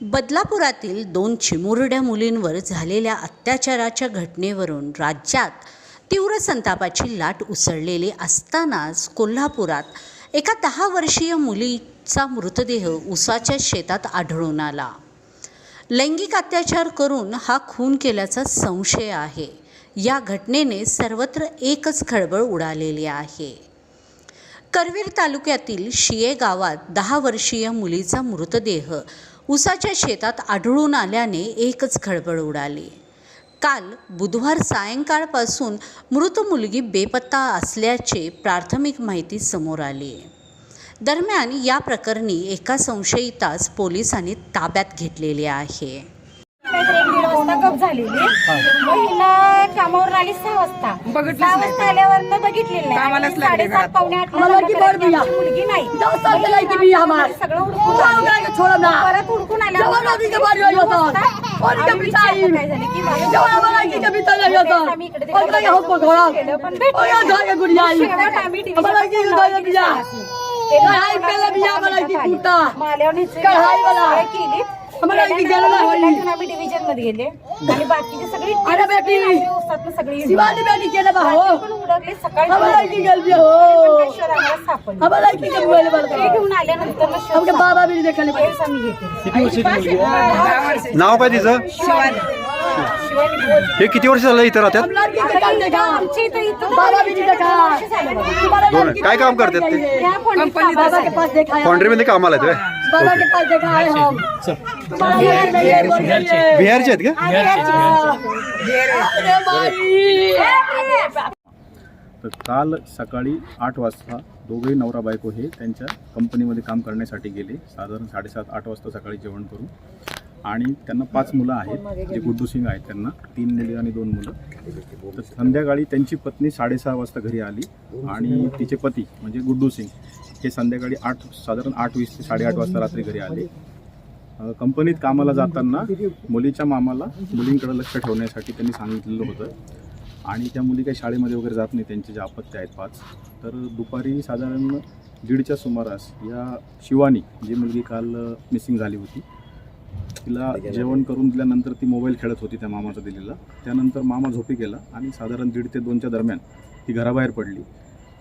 बदलापुरातील दोन चिमुरड्या मुलींवर झालेल्या अत्याचाराच्या घटनेवरून राज्यात तीव्र संतापाची लाट उसळलेली असतानाच कोल्हापुरात एका दहा वर्षीय मुलीचा मृतदेह उसाच्या शेतात आढळून आला. लैंगिक अत्याचार करून हा खून केल्याचा संशय आहे. या घटनेने सर्वत्र एकच खळबळ उडालेली आहे. करवीर तालुक्यातील शिये गावात दहा वर्षीय मुलीचा मृतदेह उसाच्या शेतात आढळून आल्याने एकच खळबळ उडाली. काल बुधवार सायंकाळपासून मृत मुलगी बेपत्ता असल्याचे प्राथमिक माहिती समोर आली. दरम्यान या प्रकरणी एका संशयितास पोलिसांनी ताब्यात घेतलेले आहे. काहीतरी एक दीड वाजता गप झालेली महिला कामावर आली सहा वाजता बघितलीच सहा नाही. वाजता आल्यावर बघितलेलं नाही कामालाच आणि लागले साडेसात घरात. पावणे आठ मला की बरं बिया. मुलगी नाही दस साल के लायकी बिया हमार. सगळं हुडकून जाऊ आली. काय का छोड़ा ना. परत हुडकून आल्या जेव्हा नदी के बारी होता. और के. काय की बाई- जेव्हा आम्हाला की के. आम्ही इकडे तिकडे और काय हो पगोळा. केलं, या नाही. धागे गुड़िया TV आम्हाला की धागे बिया. ते कढाई पेला बिया आम्हाला की ह्याची कढाई वाला. सवय केली आम्हाला की केल्यानंतर गेलं नाही. त्यातून आम्ही डिव्हिजनमध्ये गेले आणि बाकीची सगळी अरे बेटी. उसातनं सगळी शिवानी बेटी केलं बा हो. पण उडकले सकाळी आम्हाला की गलबी हो. पण शोध आम्हाला सापडली. आम्हाला की के मोबाईल बर ते घेऊन आल्यानंतर मग शोध हमके बाबा भी देखले सापडला. तेच आम्ही घेतले. दहा वर्ष नाव काय तिचं शिवानी शिवानी बोल. हे किती वर्ष झालं इथं राहतात हम लड़की के काम देखा आमच्या इथं इथं बाबा भी देखा वर्ष झालं बघा. तुम्हारा दोन लड़की काय काम का करतात ते? चाहिए? या फोनची कंपनीत कामाला बाबा के पास देखा है फॉन्ड्रीमध्ये कामाला आहेत बाबा काय के पास देखा है हम है, है। बिहारचे आहेत का? तर काल सकाळी आठ वाजता दोघेही नवरा बायको हे त्यांच्या कंपनीमध्ये काम करण्यासाठी गेले. साधारण साडेसात आठ वाजता सकाळी जेवण करून. आणि त्यांना पाच मुलं आहेत जे गुड्डू सिंग आहेत त्यांना. तीन मुली आणि दोन मुलं. तर संध्याकाळी त्यांची पत्नी साडेसहा वाजता घरी आली. आणि तिचे पती म्हणजे गुड्डू सिंग हे संध्याकाळी आठ साधारण आठ वीस ते साडेआठ वाजता रात्री घरी आले. कंपनीत कामाला जाताना मुलीच्या मामाला मुलींकडे लक्ष ठेवण्यासाठी त्यांनी सांगितलेलं होतं. आणि त्या मुली काही शाळेमध्ये वगैरे जात नाही त्यांचे जे अपत्य आहेत पाच. तर दुपारी साधारण दीडच्या सुमारास या शिवानी जी मुलगी काल मिसिंग झाली होती तिला जेवण करून दिल्यानंतर ती मोबाईल खेळत होती त्या मामाचा दिलेला. त्यानंतर मामा झोपी गेला आणि साधारण दीड ते दोनच्या दरम्यान ती घराबाहेर पडली.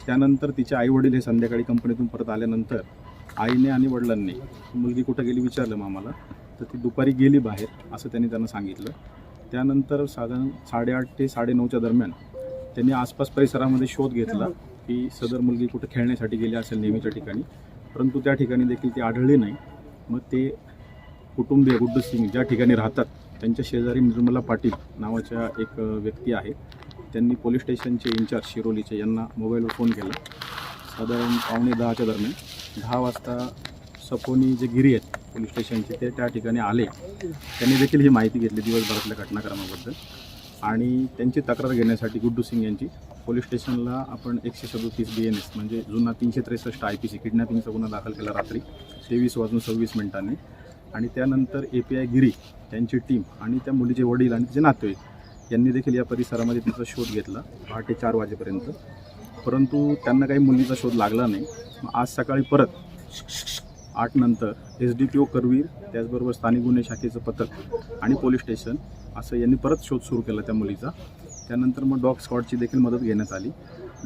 त्यानंतर तिचे आईवडील हे संध्याकाळी कंपनीतून परत आल्यानंतर आईने आणि वडिलांनी मुलगी कुठं गेली विचारलं मामाला तर ती दुपारी गेली बाहेर असं त्यांनी त्यांना सांगितलं. त्यानंतर साधारण साडेआठ ते साडेनऊच्या दरम्यान त्यांनी आसपास परिसरामध्ये शोध घेतला की सदर मुलगी कुठं खेळण्यासाठी गेली असेल नेहमीच्या ठिकाणी परंतु त्या ठिकाणी देखील ती आढळली नाही. मग ते कुटुंबीय गुड्डू सिंग ज्या ठिकाणी राहतात त्यांच्या शेजारी निर्मला पाटील नावाच्या एक व्यक्ती आहे. त्यांनी पोलीस स्टेशनचे इन्चार्ज शिरोलीचे यांना मोबाईलवर फोन केला. साधारण पावणे दहाच्या दरम्यान दहा वाजता सपोनी जे गिरी आहेत पोलीस स्टेशनचे ते त्या ठिकाणी आले. त्यांनी देखील ही माहिती घेतली दिवसभरातल्या घटनाक्रमाबद्दल. आणि त्यांची तक्रार घेण्यासाठी गुड्डू सिंग यांची पोलीस स्टेशनला आपण एकशे सदोतीस बी एन एस म्हणजे जुना तीनशे त्रेसष्ट आय पी सी किडनॅपिंगचा गुन्हा दाखल केला रात्री तेवीस वाजून सव्वीस मिनिटांनी. आणि त्यानंतर ए पी आय गिरी त्यांची टीम आणि त्या मुलीचे वडील आणि तिचे नातेवाईक यांनी देखील या परिसरामध्ये तिचा शोध घेतला पहाटे चार वाजेपर्यंत. परंतु त्यांना काही मुलीचा शोध लागला नाही. मग आज सकाळी परत आठ नंतर S D P O Karveer त्याचबरोबर स्थानिक गुन्हे शाखेचं पथक आणि पोलीस स्टेशन असं यांनी परत शोध सुरू केला त्या मुलीचा. त्यानंतर मग डॉग स्क्वॉडची देखील मदत घेण्यात आली.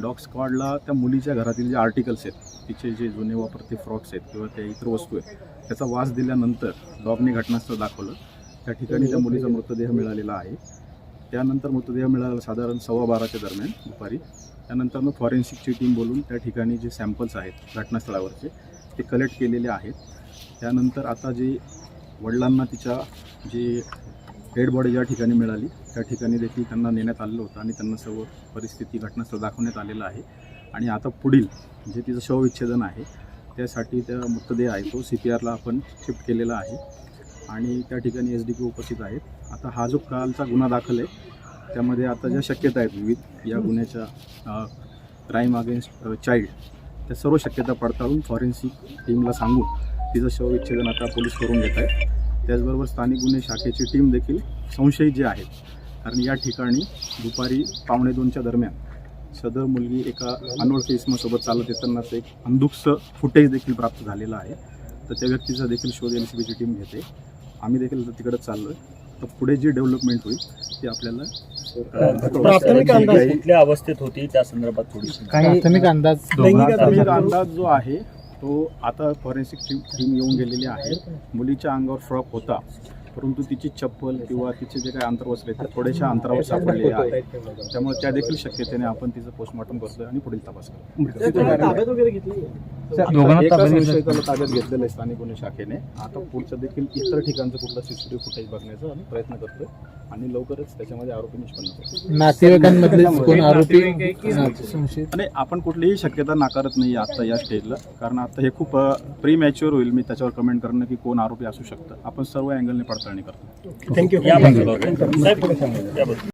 डॉग स्क्वॉडला त्या मुलीच्या घरातील जे आर्टिकल्स आहेत तिचे जे जुने वापरते फ्रॉक्स आहेत किंवा त्या इतर वस्तू आहेत त्याचा वास दिल्यानंतर डॉगने घटनास्थळ दाखवलं. त्या ठिकाणी त्या मुलीचा मृतदेह मिळालेला आहे. त्यानंतर मृतदेह मिळाला साधारण सव्वा बाराच्या दरम्यान दुपारी. त्यानंतर मग फॉरेन्सिकची टीम बोलून त्या ठिकाणी जे सॅम्पल्स आहेत घटनास्थळावरचे ते कलेक्ट केलेले आहेत. त्यानंतर आता जे वडिलांना तिच्या जे डेड बॉडी ज्या ठिकाणी मिळाली त्या ठिकाणी देखील त्यांना नेण्यात आलेलं होतं आणि त्यांना सर्व परिस्थिती घटनास्थळ दाखवण्यात आलेलं आहे. आणि आता पुढील जे तिचं शवविच्छेदन आहे त्यासाठी त्या मृतदेह आहे तो सी पी आरला आपण शिफ्ट केलेला आहे. आणि त्या ठिकाणी एस डी पी उपस्थित आहेत. आता हा जो कालचा गुन्हा दाखल आहे त्यामध्ये आता ज्या शक्यता आहेत विविध या गुन्ह्याच्या क्राईम अगेन्स्ट चाइल्ड त्या सर्व शक्यता पडताळून फॉरेन्सिक टीमला सांगून तिचं शवविच्छेदन आता पोलीस करून घेत आहेत. त्याचबरोबर स्थानिक गुन्हे शाखेची टीम देखील संशयित जे आहेत कारण या ठिकाणी दुपारी पावणे दोनच्या दरम्यान सदर मुलगी एका अनोळखी इसमासोबत चालत येतानाच एक अंधुकसं फुटेज देखील प्राप्त झालेलं आहे. तर त्या व्यक्तीचा देखील शोध एन सी बीची टीम घेते. आम्ही देखील आता तिकडे चाललोय. तर पुढे जी डेव्हलपमेंट होईल ती आपल्याला प्राथमिक अंदाज कुठल्या अवस्थेत होती त्या संदर्भात थोडी प्राथमिक अंदाज प्राथमिक अंदाज. जो आहे तो आता फॉरेन्सिक टीम येऊन गेलेली आहे. मुलीच्या अंगावर फ्रॉक होता. परंतु तिची चप्पल किंवा तिचे जे काही अंतर्वस्त्र आहेत ते थोड्याशा अंतरावर सापडलेले आहेत. त्यामुळे त्या देखील शक्यतेने आपण तिचं पोस्टमॉर्टम करतोय आणि पुढील तपास दोघांना एका ताब्यात घेतलेलं आहे स्थानिक गुन्हे शाखेने. आता पुढचं देखील इतर ठिकाणचं कुठलं सीसीटीव्ही फुटेज बघण्याचा आम्ही प्रयत्न करतोय आणि लवकरच त्याच्यामध्ये आरोपी निष्पन्न करतो आणि आपण कुठलीही शक्यता नाकारत नाही आता या स्टेजला कारण आता हे खूप प्री मॅच्युअर होईल. मी त्याच्यावर कमेंट करणं की कोण आरोपी असू शकतं. आपण सर्व अँगलने पडताळणी करतो. साहेब, याबद्दल